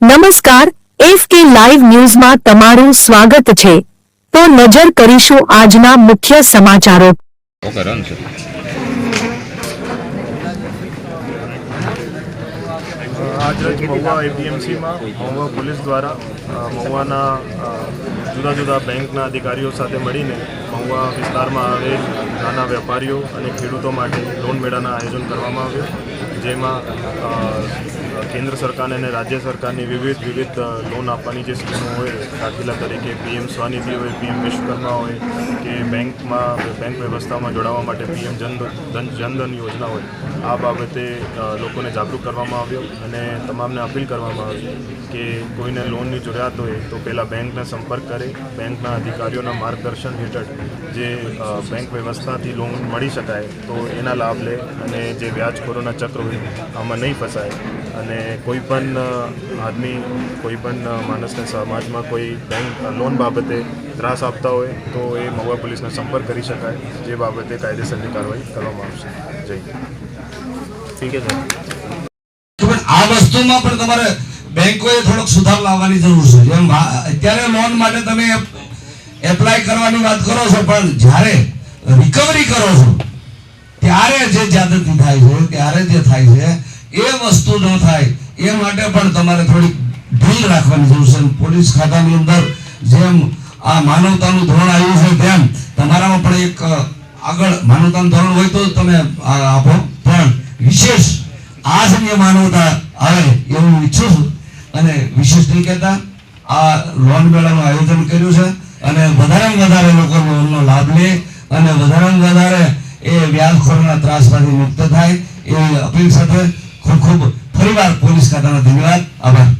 નમસ્કાર એફ કે લાઈવ ન્યૂઝમાં તમારું સ્વાગત છે. તો નજર કરીશું આજના મુખ્ય સમાચારો. આજરોજ મહુવા એપીએમસીમાં મહુવા પોલીસ દ્વારા મહુવાના જુદા જુદા બેંકના અધિકારીઓ સાથે મળીને મહુવા વિસ્તારમાં આવેલ નાના વેપારીઓ અને ખેડૂતો માટે લોન મેળાના આયોજન કરવામાં આવ્યું. જેમાં કેન્દ્ર સરકાર અને રાજ્ય સરકારની વિવિધ વિવિધ લોન આપવાની જે સ્કીમો હોય, દાખલા તરીકે પીએમ સ્વનિધિ હોય, પીએમ વિશ્વકર્મા હોય કે બેંકમાં, બેંક વ્યવસ્થામાં જોડાવા માટે પીએમ જન ધન જનધન યોજના હોય, આ બાબતે લોકોને જાગૃત કરવામાં આવ્યો અને તમામને અપીલ કરવામાં આવી કે કોઈને લોનની જરૂરિયાત હોય તો પહેલાં બેંકને સંપર્ક કરે, બેંકના અધિકારીઓના માર્ગદર્શન હેઠળ જે બેંક વ્યવસ્થાથી લોન મળી શકાય તો એના લાભ લે અને જે વ્યાજખોરોના ચક્ર હોય, આમાં નહીં ફસાય અને કોઈ પણ આદમી કોઈ પણ માણસને સમાજમાં કોઈ બેંક લોન બાબતે ત્રાસ આપતા હોય તો એ મહુવા પોલીસને સંપર્ક કરી શકાય. જે બાબતે કાયદેસરની કાર્યવાહી કરવામાં આવશે. જય હિન્દ. ઠીક છે આ વસ્તુમાં પણ તમારે બેંકોએ થોડોક સુધાર લાવવાની જરૂર છે. જેમ અત્યારે લોન માટે તમે એપ્લાય કરવાની વાત કરો છો પણ જ્યારે રિકવરી કરો છો ત્યારે જે જાદતી થાય છે ત્યારે જે થાય છે એ વસ્તુ ન થાય. એ માટે પણ તમારે થોડીક ઢીલ રાખવાની જરૂર છે. પોલીસ ખાતાની અંદર જેમ આ માનવતાનું ધોરણ આવ્યું છે તેમ તમારામાં પણ એક આગળ માનવતાનું ધોરણ હોય તો તમે આપો. પણ વિશેષ આજની માનવતા આવે એવું ઈચ્છું છું. અને વિશેષ નહીં કહેતા, આ લોન મેળાનું આયોજન કર્યું છે અને વધારેમાં વધારે લોકો લોનનો લાભ લે અને વધારેમાં વધારે એ વ્યાજખોરના ત્રાસમાંથી મુક્ત થાય એવી અપીલ સાથે ખૂબ ખૂબ ફરીવાર પોલીસ ખાતાનો ધન્યવાદ. આભાર.